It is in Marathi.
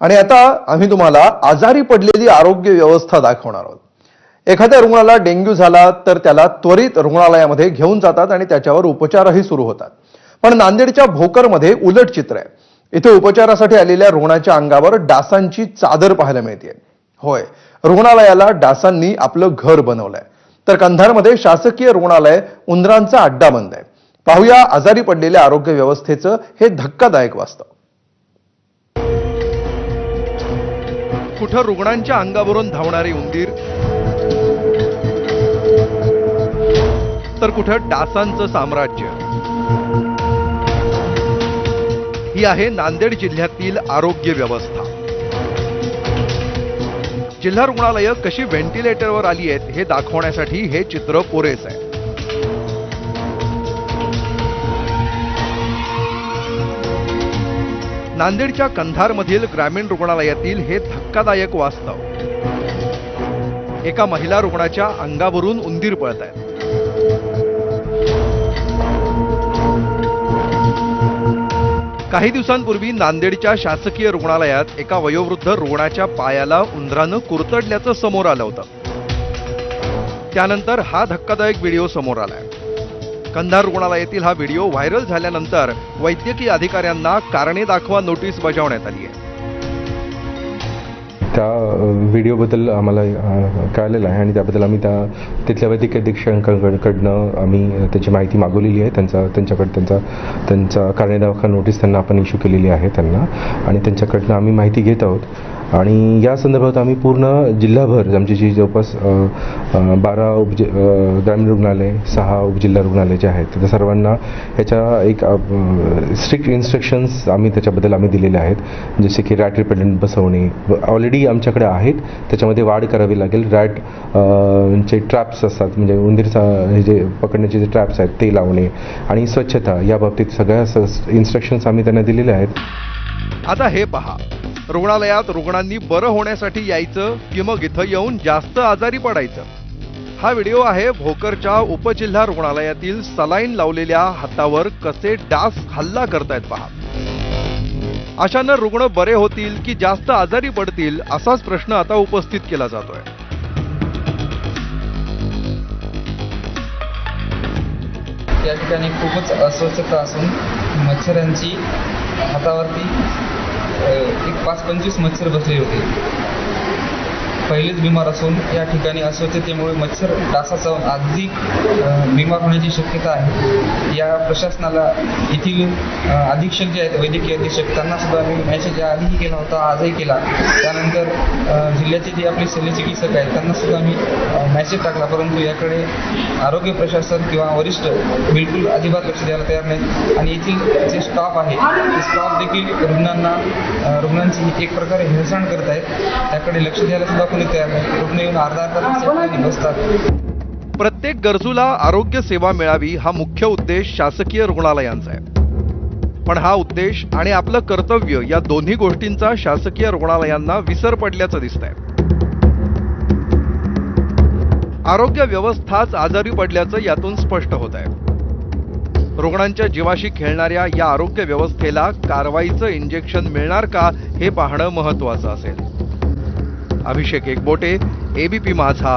आणि आता आम्ही तुम्हाला आजारी पडलेली आरोग्य व्यवस्था दाखवणार आहोत. एखाद्या रुग्णाला डेंग्यू झाला तर त्याला त्वरित रुग्णालयामध्ये घेऊन जातात आणि त्याच्यावर उपचारही सुरू होतात. पण नांदेडच्या भोकरमध्ये उलट चित्र आहे. इथे उपचारासाठी आलेल्या रुग्णाच्या अंगावर डासांची चादर पाहायला मिळते होय रुग्णालयाला डासांनी आपलं घर बनवलंय. तर कंधारमध्ये शासकीय रुग्णालय उंदरांचा अड्डा बंद आहे. पाहूया आजारी पडलेल्या आरोग्य व्यवस्थेचं हे धक्कादायक वास्तव. कुठं रुग्णांच्या अंगावरून धावणारे उंदीर. तर कुठं डासांचं साम्राज्य. ही आहे नांदेड जिल्ह्यातील आरोग्य व्यवस्था. जिल्हा रुग्णालयं कशी व्हेंटिलेटरवर आली आहेत हे दाखवण्यासाठी हे चित्र पुरेस आहे. नांदेडच्या कंधारमधील ग्रामीण रुग्णालयातील हे धक्कादायक वास्तव. एका महिला रुग्णाच्या अंगावरून उंदीर पळत आहेत. काही दिवसांपूर्वी नांदेडच्या शासकीय रुग्णालयात एका वयोवृद्ध रुग्णाच्या पायाला उंदरानं कुरतडल्याचं समोर आलं होतं. त्यानंतर हा धक्कादायक व्हिडिओ समोर आलाय. कंधार येथील हा व्हिडिओ व्हायरल झाल्यानंतर वैद्यकीय अधिकाऱ्यांना कारणे दाखवा नोटीस बजावण्यात आली आहे. त्या व्हिडिओबद्दल आम्हाला कळलेलं आहे आणि त्याबद्दल आम्ही त्या तिथल्या वैद्यकीय अधीक्षकांकडनं आम्ही त्याची माहिती मागवलेली आहे. त्यांचा त्यांच्याकडे त्यांचा त्यांचा कारणे दाखवा नोटीस त्यांना आपण इश्यू केलेली आहे त्यांना. आणि त्यांच्याकडनं आम्ही माहिती घेत आहोत. आणि या संदर्भात आम्ही पूर्ण जिल्हाभर आमची जी जवळपास बारा उपजि ग्रामीण रुग्णालय सहा उपजिल्हा रुग्णालय जे आहेत त्या सर्वांना ह्याच्या एक स्ट्रिक्ट इन्स्ट्रक्शन्स आम्ही त्याच्याबद्दल आम्ही दिलेले आहेत. जसे की रॅट रिपेंडंट बसवणे ऑलरेडी आमच्याकडे आहेत. त्याच्यामध्ये वाढ करावी लागेल. रॅट चे ट्रॅप्स असतात म्हणजे उंदीरचा हे जे पकडण्याचे जे ट्रॅप्स आहेत ते लावणे आणि स्वच्छता या बाबतीत सगळ्या इन्स्ट्रक्शन्स आम्ही त्यांना दिलेल्या आहेत. आता हे पहा. रुग्णालयात रुग्णांनी बरं होण्यासाठी यायचं की मग इथं येऊन जास्त आजारी पडायचं. हा व्हिडिओ आहे भोकरच्या उपजिल्हा रुग्णालयातील सलाईन लावलेल्या हातावर कसे डास हल्ला करतायत पहा. अशानं रुग्ण बरे होतील की जास्त आजारी पडतील असाच प्रश्न आता उपस्थित केला जातोय. या ठिकाणी खूपच अस्वच्छता असून मच्छरांची हातावरती एक पाच पंचवीस मच्छर बसले होते. पहिलेच बिमार असून या ठिकाणी अस्वच्छतेमुळे मच्छर डासाचा अधिक बिमार होण्याची शक्यता आहे. या प्रशासनाला येथील अधीक्षक जे आहेत वैद्यकीय अधीक्षक त्यांना सुद्धा आम्ही मॅसेज आधीही केला होता आजही केला. त्यानंतर जिल्ह्याचे जे आपले शल्यचिकित्सक आहेत त्यांना सुद्धा आम्ही मॅसेज टाकला. परंतु याकडे आरोग्य प्रशासन किंवा वरिष्ठ बिलकुल अजिबात लक्ष द्यायला तयार नाहीत. आणि येथील जे स्टाफ आहे ते स्टाफ देखील रुग्णांना रुग्णांची एक प्रकारे हेळसांड करत आहेत. त्याकडे लक्ष द्यायला सुद्धा कोणी तयार नाही. रुग्ण येऊन अर्धा अर्धा बसतात. प्रत्येक गरजूला आरोग्य सेवा मिळावी हा मुख्य उद्देश शासकीय रुग्णालयांचा आहे. पण हा उद्देश आणि आपलं कर्तव्य या दोन्ही गोष्टींचा शासकीय रुग्णालयांना विसर पडल्याचं दिसतंय. आरोग्य व्यवस्थाच आजारी पडल्याचं यातून स्पष्ट होत आहे रुग्णांच्या जीवाशी खेळणाऱ्या या आरोग्य व्यवस्थेला कारवाईचं इंजेक्शन मिळणार का हे पाहणं महत्वाचं असेल. अभिषेक एकबोटे एबीपी माझा.